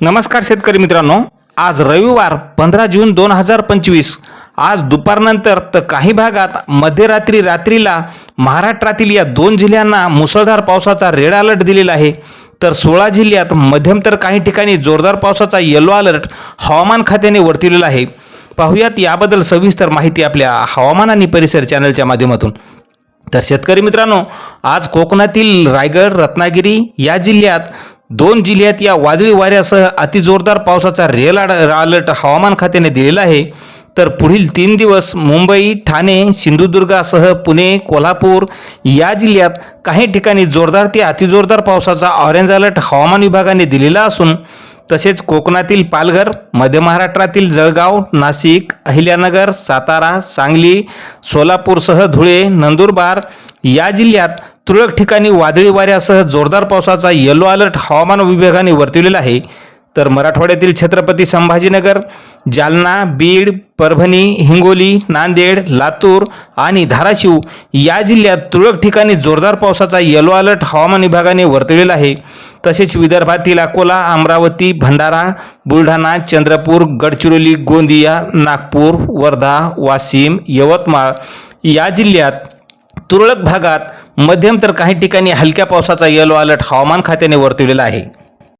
नमस्कार शेतकरी मित्रांनो. आज रविवार पंधरा जून दोन हजार पंचवीस. आज दुपारनंतर तर काही भागात मध्यरात्री रात्रीला महाराष्ट्रातील या दोन जिल्ह्यांना मुसळधार पावसाचा रेड अलर्ट दिलेला आहे. तर सोळा जिल्ह्यात मध्यम तर काही ठिकाणी जोरदार पावसाचा येलो अलर्ट हवामान खात्याने वर्तवलेला आहे. पाहुयात याबद्दल सविस्तर माहिती आपल्या हवामान आणि परिसर चॅनलच्या माध्यमातून. तर शेतकरी मित्रांनो आज कोकणातील रायगड रत्नागिरी या जिल्ह्यात दोन जिल्ह्यात या वादळी वाऱ्यासह अतिजोरदार पावसाचा रेल अलर्ट हवामान खात्याने दिलेला आहे. तर पुढील तीन दिवस मुंबई ठाणे सिंधुदुर्गासह पुणे कोल्हापूर या जिल्ह्यात काही ठिकाणी जोरदार ते अतिजोरदार पावसाचा ऑरेंज अलर्ट हवामान विभागाने दिलेला असून तसेच कोकणातील पालघर मध्य महाराष्ट्रातील जळगाव नाशिक अहिल्यानगर सातारा सांगली सोलापूरसह धुळे नंदुरबार या जिल्ह्यात तुरळक ठिकाणी वादळी वाऱ्यासह जोरदार पावसाचा येलो अलर्ट हवामान विभागाने वर्तवलेला आहे. तर मराठवाड्यातील छत्रपती संभाजीनगर जालना बीड परभणी हिंगोली नांदेड लातूर आणि धाराशिव या जिल्ह्यात तुरळक ठिकाणी जोरदार पावसाचा येलो अलर्ट हवामान विभागाने वर्तवलेला आहे. तसेच विदर्भातील अकोला अमरावती भंडारा बुलढाणा चंद्रपूर गडचिरोली गोंदिया नागपूर वर्धा वाशिम यवतमाळ या जिल्ह्यात तुरळक भागात मध्यम तर काही ठिकाणी हलक्या पावसाचा येलो अलर्ट हवामान खात्याने वर्तवलेला आहे.